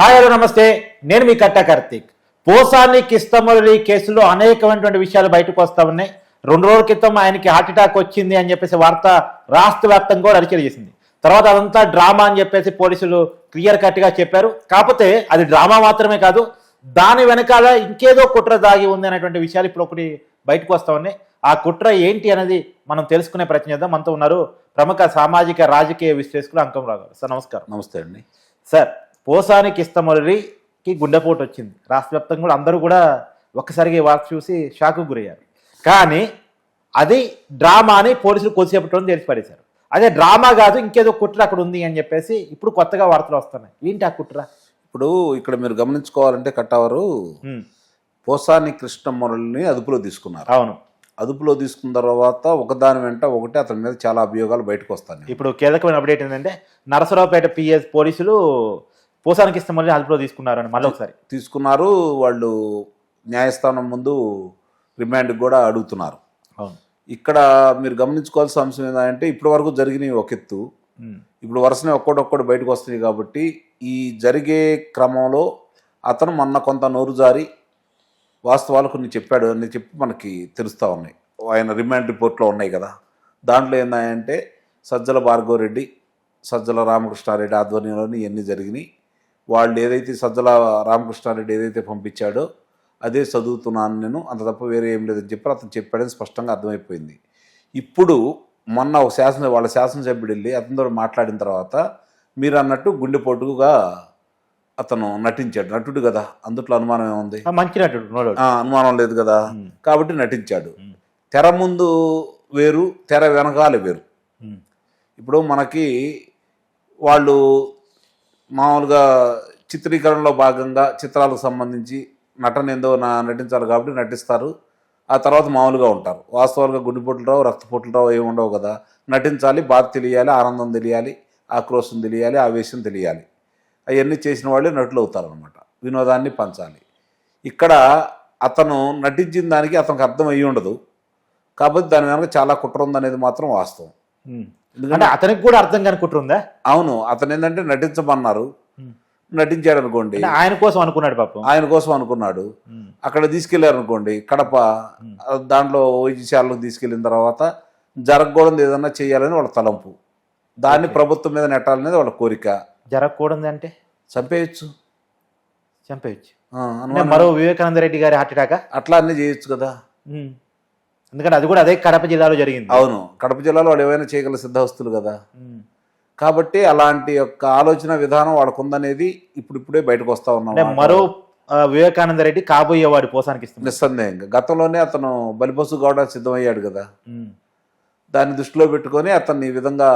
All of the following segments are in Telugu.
హాయ్ హలో నమస్తే. నేను మీ కట్ట కార్తీక్. పోసాని కిస్తమురళి కేసులో అనేకమైనటువంటి విషయాలు బయటకు వస్తా ఉన్నాయి. రెండు రోజుల క్రితం ఆయనకి హార్ట్ అటాక్ వచ్చింది అని చెప్పేసి వార్త రాష్ట్ర వ్యాప్తంగా కూడా అరిచడి చేసింది. తర్వాత అదంతా డ్రామా అని చెప్పేసి పోలీసులు క్లియర్ కట్గా చెప్పారు. కాకపోతే అది డ్రామా మాత్రమే కాదు దాని వెనకాల ఇంకేదో కుట్ర దాగి ఉంది అనేటువంటి విషయాలు ఇప్పుడు ఒకటి బయటకు వస్తా ఉన్నాయి. ఆ కుట్ర ఏంటి అనేది మనం తెలుసుకునే ప్రయత్నం చేద్దాం. మనతో ఉన్నారు ప్రముఖ సామాజిక రాజకీయ విశ్లేషకులు అంకం రావు గారు సార్ నమస్కారం. నమస్తే అండి. సార్ పోసానికి ఇష్టమొరరికి గుండెపోటు వచ్చింది రాష్ట్ర వ్యాప్తంగా కూడా అందరూ కూడా ఒక్కసారిగా వార్త చూసి షాకు గురయ్యారు. కానీ అది డ్రామా అని పోలీసులు కొద్దిసేపట్లో తెలిసి పడేశారు అదే డ్రామా కాదు ఇంకేదో కుట్ర అక్కడ ఉంది అని చెప్పేసి ఇప్పుడు కొత్తగా వార్తలు వస్తున్నాయి. ఏంటి ఆ కుట్ర? ఇప్పుడు ఇక్కడ మీరు గమనించుకోవాలంటే కట్టవారు పోసాని కృష్ణమురళిని అదుపులో తీసుకున్నారు. అవును. అదుపులో తీసుకున్న తర్వాత ఒకదాని వెంట ఒకటి అతని మీద చాలా అభియోగాలు బయటకు వస్తాయి. ఇప్పుడు కీలకమైన అప్డేట్ ఏంటంటే నరసరావుపేట పిఎస్ పోలీసులు పోసానికి ఇష్టమని అదుపులో తీసుకున్నారని మళ్ళీ ఒకసారి. తీసుకున్నారు. వాళ్ళు న్యాయస్థానం ముందు రిమాండ్ కూడా అడుగుతున్నారు. ఇక్కడ మీరు గమనించుకోవాల్సిన అంశం ఏంటంటే ఇప్పటి వరకు జరిగినవి ఒక ఎత్తు. ఉమ్, ఇప్పుడు వరుసనే ఒక్కొక్కటి బయటకు వస్తున్నాయి కాబట్టి ఈ జరిగే క్రమంలో అతను మొన్న కొంత నోరు జారి వాస్తవాలు కొన్ని చెప్పాడు అని చెప్పి మనకి తెలుస్తూ ఉన్నాయి. ఆయన రిమాండ్ రిపోర్ట్లో ఉన్నాయి కదా. దాంట్లో ఏంటంటే సజ్జల భార్గవరెడ్డి సజ్జల రామకృష్ణారెడ్డి ఆధ్వర్యంలోని ఇవన్నీ జరిగినాయి. వాళ్ళు ఏదైతే సజ్జల రామకృష్ణారెడ్డి ఏదైతే పంపించాడో అదే చదువుతున్నాను నేను అంత తప్ప వేరే ఏం లేదని చెప్పి అతను చెప్పాడని స్పష్టంగా అర్థమైపోయింది. ఇప్పుడు మొన్న ఒక శాసన వాళ్ళ శాసనసభ్యుడు వెళ్ళి అతనితో మాట్లాడిన తర్వాత మీరు అన్నట్టు గుండెపోటుగా అతను నటించాడు. నటుడు కదా అందుట్లో అనుమానం ఏముంది? మంచి నటుడు అనుమానం లేదు కదా. కాబట్టి నటించాడు. తెర ముందు వేరు తెర వెనకాల వేరు. ఇప్పుడు మనకి వాళ్ళు మామూలుగా చిత్రీకరణలో భాగంగా చిత్రాలకు సంబంధించి నటన ఏందో నా నటించాలి కాబట్టి నటిస్తారు. ఆ తర్వాత మామూలుగా ఉంటారు. వాస్తవాలుగా గుండెపోట్లు రావు రక్తపోట్లు రావు ఏమి ఉండవు కదా. నటించాలి బాధ తెలియాలి ఆనందం తెలియాలి ఆక్రోశం తెలియాలి ఆవేశం తెలియాలి. అవన్నీ చేసిన వాళ్ళే నటులు అవుతారనమాట వినోదాన్ని పంచాలి. ఇక్కడ అతను నటించిన దానికి అతనికి అర్థం అయ్యి ఉండదు. కాబట్టి దాని వెనక చాలా కుట్ర ఉందనేది మాత్రం వాస్తవం. అంటే అతనికి కూడా అర్థం కనుకుంటుందా అవును అతను ఏంటంటే నటించమన్నారు. నటించాడు అనుకోండి ఆయన కోసం అనుకున్నాడు పాపం. ఆయన కోసం అనుకున్నాడు. అక్కడ తీసుకెళ్ళారు అనుకోండి కడప దాంట్లో వైద్యశాలకు తీసుకెళ్ళిన తర్వాత జరగకూడదు ఏదన్నా చేయాలని వాళ్ళ తలంపు. దాన్ని ప్రభుత్వం మీద నెట్టాలనేది వాళ్ళ కోరిక. జరగకూడదు అంటే? చంపేయచ్చు. చంపేయచ్చు. మరో వివేకానంద రెడ్డి గారి హార్ట్ అటాక్? అట్లా అన్నీ చేయొచ్చు కదా. ఎందుకంటే అది కూడా అదే కడప జిల్లాలో జరిగింది. అవును. కడప జిల్లాలో వాళ్ళు ఏమైనా చేయగల సిద్ధవస్తులు కదా. కాబట్టి అలాంటి యొక్క ఆలోచన విధానం వాళ్ళకు ఉందనేది ఇప్పుడిప్పుడే బయటకు వస్తా ఉన్నాం మరో వివేకానంద రెడ్డి కాబోయేవాడు పోసానికి ఇస్తుంది నిస్సందేహంగా. గతంలోనే అతను బలిపసు కావడానికి సిద్ధమయ్యాడు కదా. దాన్ని దృష్టిలో పెట్టుకొని అతన్ని ఈ విధంగా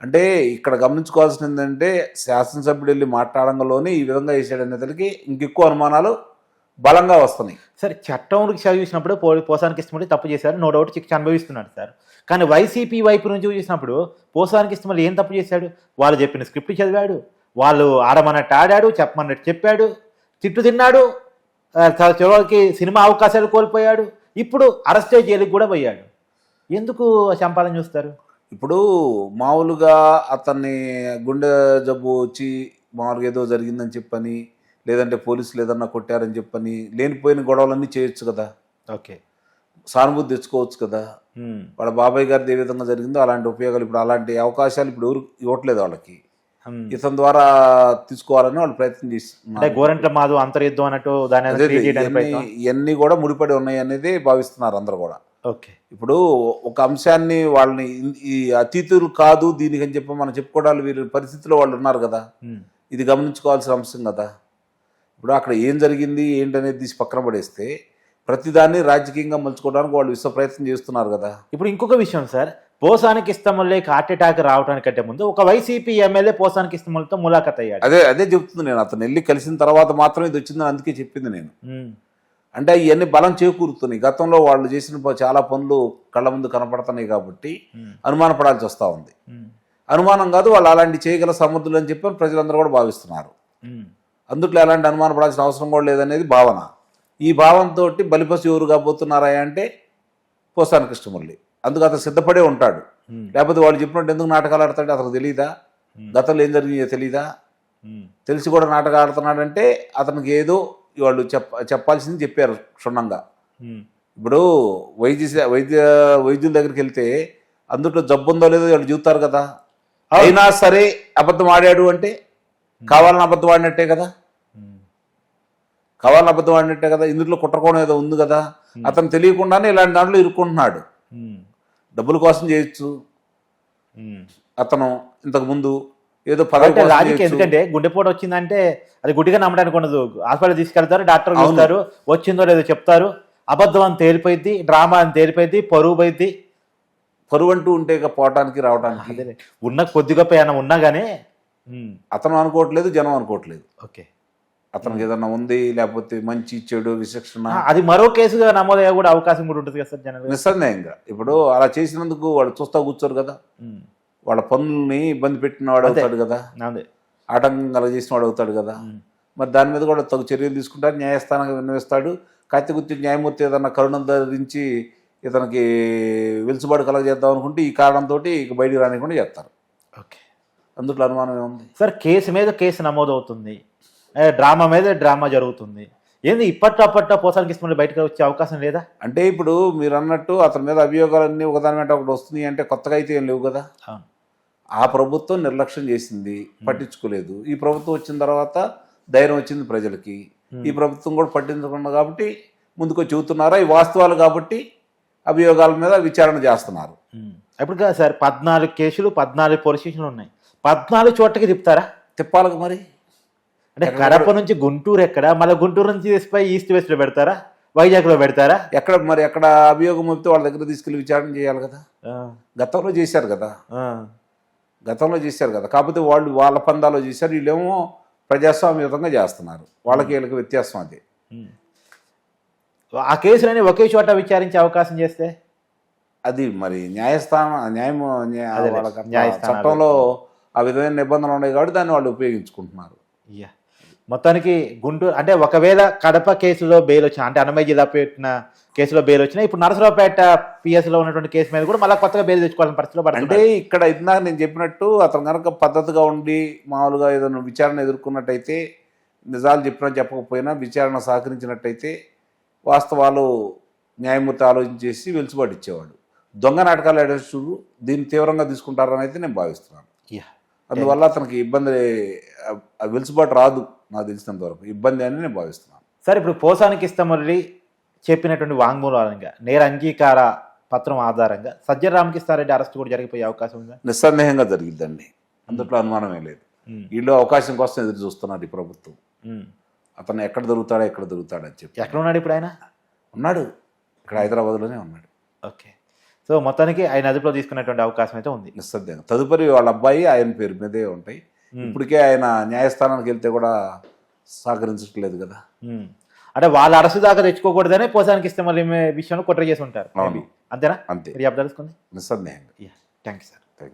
అంటే ఇక్కడ గమనించుకోవాల్సింది ఏంటంటే శాసనసభ్యుడు వెళ్ళి మాట్లాడంలోనే ఈ విధంగా వేసాడు అనేతలకి ఇంకెక్కువ అనుమానాలు బలంగా వస్తున్నాయి. సరే చట్టంకి చదివించినప్పుడు పో పోసానికి ఇష్టమని తప్పు చేశారు. నో డౌట్ శిక్ష అనుభవిస్తున్నాడు సార్. కానీ వైసీపీ వైపు నుంచి చూసినప్పుడు పోసానికి ఇష్టమని ఏం తప్పు చేశాడు? వాళ్ళు చెప్పిన స్క్రిప్ట్ చదివాడు. వాళ్ళు ఆడమన్నట్టు ఆడాడు చెప్పమన్నట్టు చెప్పాడు. తిట్టు తిన్నాడు. చివరికి సినిమా అవకాశాలు కోల్పోయాడు. ఇప్పుడు అరెస్ట్ అయ్యి జైలుకి కూడా పోయాడు. ఎందుకు చంపాలని చూస్తారు? ఇప్పుడు మామూలుగా అతన్ని గుండె జబ్బు వచ్చి మామూలుగా ఏదో జరిగిందని చెప్పని లేదంటే పోలీసులు ఏదన్నా కొట్టారని చెప్పని లేనిపోయిన గొడవలన్నీ చేయొచ్చు కదా. ఓకే. సానుభూతి తెచ్చుకోవచ్చు కదా. వాళ్ళ బాబాయ్ గారిది ఏ విధంగా జరిగిందో అలాంటి ఉపయోగాలు ఇప్పుడు అలాంటి అవకాశాలు ఇప్పుడు ఎవరు ఇవ్వట్లేదు వాళ్ళకి. ఇతని ద్వారా తీసుకోవాలని వాళ్ళు ప్రయత్నం చేస్తున్నారు. గోరంట్ల మాధు అంతర్యుద్ధం అన్నట్టు ఇవన్నీ కూడా ముడిపడి ఉన్నాయి అనేది భావిస్తున్నారు అందరు కూడా. ఓకే. ఇప్పుడు ఒక అంశాన్ని వాళ్ళని ఈ అతిథులు కాదు దీనికి అని చెప్పి మనం చెప్పుకోవడాలు వీరి పరిస్థితిలో వాళ్ళు ఉన్నారు కదా. ఇది గమనించుకోవాల్సిన అంశం కదా. ఇప్పుడు అక్కడ ఏం జరిగింది ఏంటనేది తీసి పక్కన పడేస్తే ప్రతిదాన్ని రాజకీయంగా మలుచుకోవడానికి వాళ్ళు విశ్వ ప్రయత్నం చేస్తున్నారు కదా ఇప్పుడు ఇంకొక విషయం సార్ పోసానికి ఇష్టములే హార్ట్ అటాక్ రావడానికంటే ముందు ఒక వైసీపీ ఎమ్మెల్యే పోసానికి ఇష్టములతో ములాఖత్ అయ్యాడు అదే అదే చెప్తుంది నేను అతను వెళ్ళి కలిసిన తర్వాత మాత్రం ఇది వచ్చిందని అందుకే చెప్పింది నేను. అంటే ఇవన్నీ బలం చేకూరుతున్నాయి గతంలో వాళ్ళు చేసిన చాలా పనులు కళ్ళ ముందు కనపడుతున్నాయి కాబట్టి. అనుమానపడాల్సి వస్తూ ఉంది. అనుమానం కాదు వాళ్ళు అలాంటి చేయగల సమర్థులు అని చెప్పి ప్రజలందరూ కూడా భావిస్తున్నారు. అందుట్లో ఎలాంటి అనుమానపడాల్సిన అవసరం కూడా లేదనేది భావన ఈ భావంతో బలిపసు ఎవరు కాబోతున్నారా అంటే పోసాని కృష్ణమురళి అందుకు అతను సిద్ధపడే ఉంటాడు. లేకపోతే వాళ్ళు చెప్పినట్టు ఎందుకు నాటకాలు ఆడతాడు అతనికి తెలియదా. గతంలో ఏం జరిగిందో తెలియదా. తెలిసి కూడా నాటకం ఆడుతున్నాడంటే అతనికి ఏదో వాళ్ళు చెప్ప చెప్పాల్సింది చెప్పారు క్షుణ్ణంగా. ఇప్పుడు వైద్య వైద్య వైద్యుల దగ్గరికి వెళ్తే అందులో జబ్బు ఉందో లేదో వాళ్ళు చూస్తారు కదా అయినా సరే అబద్ధం ఆడాడు అంటే కావాలని అబద్ధం ఆడినట్టే కదా. కావాలని అబద్ధం ఆడినట్టే కదా ఇందులో కుట్రకోణం ఏదో ఉంది కదా అతను తెలియకుండానే ఇలాంటి దాంట్లో ఇరుక్కుంటున్నాడు. డబ్బుల కోసం చేయొచ్చు. అతను ఇంతకు ముందు ఏదో చేయొచ్చు. ఎందుకంటే గుండెపోటు వచ్చిందంటే అది గుడ్డిగా నమ్మడానికి ఉండదు హాస్పిటల్ తీసుకెళ్తారు డాక్టర్. చూస్తారు వచ్చిందో లేదో చెప్తారు అబద్ధం అని తేలిపోయింది డ్రామా అని తేలిపోయింది పరువు పోయింది పరువు అంటూ ఉంటే పోవటానికి రావడానికి ఉన్న కొద్ది గొప్ప ఏమైనా ఉన్నా కానీ. అతను అనుకోవట్లేదు జనం అనుకోవట్లేదు. ఓకే అతనికి ఏదన్నా ఉంది లేకపోతే మంచి చెడు విచక్షణ ఆ, అది మరో కేసుగా నమోదయ్యే కూడా అవకాశం కూడా ఉంటుంది కదా సార్ జనరల్ నిస్సందేహంగా. ఇప్పుడు అలా చేసినందుకు వాడు చూస్తా కూర్చోరు కదా. వాళ్ళ పనుల్ని ఇబ్బంది పెట్టిన వాడు. అవుతాడు కదా. ఆటంకం కలగజేసిన వాడు అవుతాడు కదా. మరి దాని మీద కూడా తగు చర్యలు తీసుకుంటారు న్యాయస్థానానికి విన్నవిస్తాడు. కత్తి గుర్తి న్యాయమూర్తి ఏదన్నా కరుణం ధరించి ఇతనికి వెలుసుబాటు కలగజేద్దాం అనుకుంటే ఈ కారణంతో ఇక బయటికి రానికుండా చేస్తారు. ఓకే అందులో అనుమానం ఏముంది సార్ కేసు మీద కేసు నమోదవుతుంది. డ్రామా మీద డ్రామా జరుగుతుంది. ఏంది ఇప్పట్లో అప్పట్లో పోసానికి ఇష్టం బయటకు వచ్చే అవకాశం లేదా? అంటే ఇప్పుడు మీరు అన్నట్టు అతని మీద అభియోగాలన్నీ ఒకదాని వెంట ఒకటి వస్తున్నాయి అంటే కొత్తగా అయితే ఏం లేవు కదా? ఆ. ప్రభుత్వం నిర్లక్ష్యం చేసింది పట్టించుకోలేదు. ఈ ప్రభుత్వం వచ్చిన తర్వాత ధైర్యం వచ్చింది ప్రజలకి. ఈ ప్రభుత్వం కూడా పట్టించకుండా కాబట్టి ముందుకు చెబుతున్నారా? ఈ వాస్తవాలు కాబట్టి అభియోగాల మీద విచారణ చేస్తున్నారు. ఉమ్. ఇప్పుడు కాదు సార్ పద్నాలుగు కేసులు పద్నాలుగు పోలీస్ స్టేషన్లు ఉన్నాయి. పద్నాలుగు చోట్లకి తిప్పుతారా? తిప్పాలి మరి. అంటే కడప నుంచి గుంటూరు ఎక్కడ? మళ్ళీ గుంటూరు నుంచి తీసిపోయి ఈస్ట్ వెస్ట్లో పెడతారా? వైజాగ్లో పెడతారా? ఎక్కడ మరి? ఎక్కడ అభియోగం వస్తే వాళ్ళ దగ్గర తీసుకెళ్ళి విచారణ చేయాలి కదా. గతంలో చేశారు కదా. గతంలో చేశారు కదా. కాకపోతే వాళ్ళు వాళ్ళ పందాలో చేశారు. వీళ్ళేమో ప్రజాస్వామ్యతంగా చేస్తున్నారు. వాళ్ళకి వీళ్ళకి వ్యత్యాసం అది. ఆ కేసులని ఒకే చోట విచారించే అవకాశం చేస్తే? అది మరి న్యాయస్థానం న్యాయం. చట్టంలో ఆ విధమైన నిబంధనలు ఉన్నాయి కాబట్టి దాన్ని వాళ్ళు ఉపయోగించుకుంటున్నారు. యా మొత్తానికి గుంటూరు అంటే ఒకవేళ కడప కేసులో బెయిల్ వచ్చిన అంటే అన్నమయ్య జిల్లా పెట్టిన కేసులో బెయిల్ వచ్చినా ఇప్పుడు నరసరావుపేట పిఎస్లో ఉన్నటువంటి కేసు మీద కూడా మళ్ళీ కొత్తగా బెయిల్ తెచ్చుకోవాలని పరిస్థితిలో అంటే ఇక్కడ ఇందాక నేను చెప్పినట్టు అతను కనుక పద్ధతిగా ఉండి మామూలుగా ఏదైనా విచారణ ఎదుర్కొన్నట్టయితే నిజాలు చెప్పినా చెప్పకపోయినా విచారణ సహకరించినట్టయితే వాస్తవాలు న్యాయమూర్తి ఆలోచించేసి వెలుసుబాటు ఇచ్చేవాడు. దొంగ నాటకాలు ఆడేస్తుడు దీన్ని తీవ్రంగా తీసుకుంటారని అయితే నేను భావిస్తున్నాను. యా అందువల్ల అతనికి ఇబ్బంది వెలుసుబాటు రాదు నాకు తెలిసినంత వరకు. ఇబ్బంది అని నేను భావిస్తున్నాను. సరే ఇప్పుడు పోసానికి ఇష్టమల్లి చెప్పినటువంటి వాంగ్మూలంగా నేర అంగీకార పత్రం ఆధారంగా సజ్జన రామకృష్ణారెడ్డి అరెస్ట్ కూడా జరిగిపోయే అవకాశం ఉందా? నిస్సందేహంగా జరిగిద్దండి. అందులో అనుమానమే లేదు. వీళ్ళు అవకాశం కోసం ఎదురు చూస్తున్నారు ఈ ప్రభుత్వం. అతను ఎక్కడ దొరుకుతాడో ఎక్కడ దొరుకుతాడని చెప్పి. ఎక్కడ ఉన్నాడు ఇప్పుడు ఆయన? ఉన్నాడు. ఇక్కడ హైదరాబాద్లోనే ఉన్నాడు. ఓకే. సో మొత్తానికి ఆయన అదుపులో తీసుకునేటువంటి అవకాశం అయితే ఉంది. నిస్సందేహం. తదుపరి వాళ్ళ అబ్బాయి ఆయన పేరు మీదే ఉంటాయి. ఇప్పటికే ఆయన న్యాయస్థానానికి వెళ్తే కూడా సహకరించట్లేదు కదా. అంటే వాళ్ళ అరెస్ట్ దాకా తెచ్చుకోకూడదనే పోసానికి ఇష్టం మళ్ళీ విషయంలో కుట్ర చేసి ఉంటారు. అంతేనా? అంతే. నిస్సందేహంగా థ్యాంక్ యూ సార్.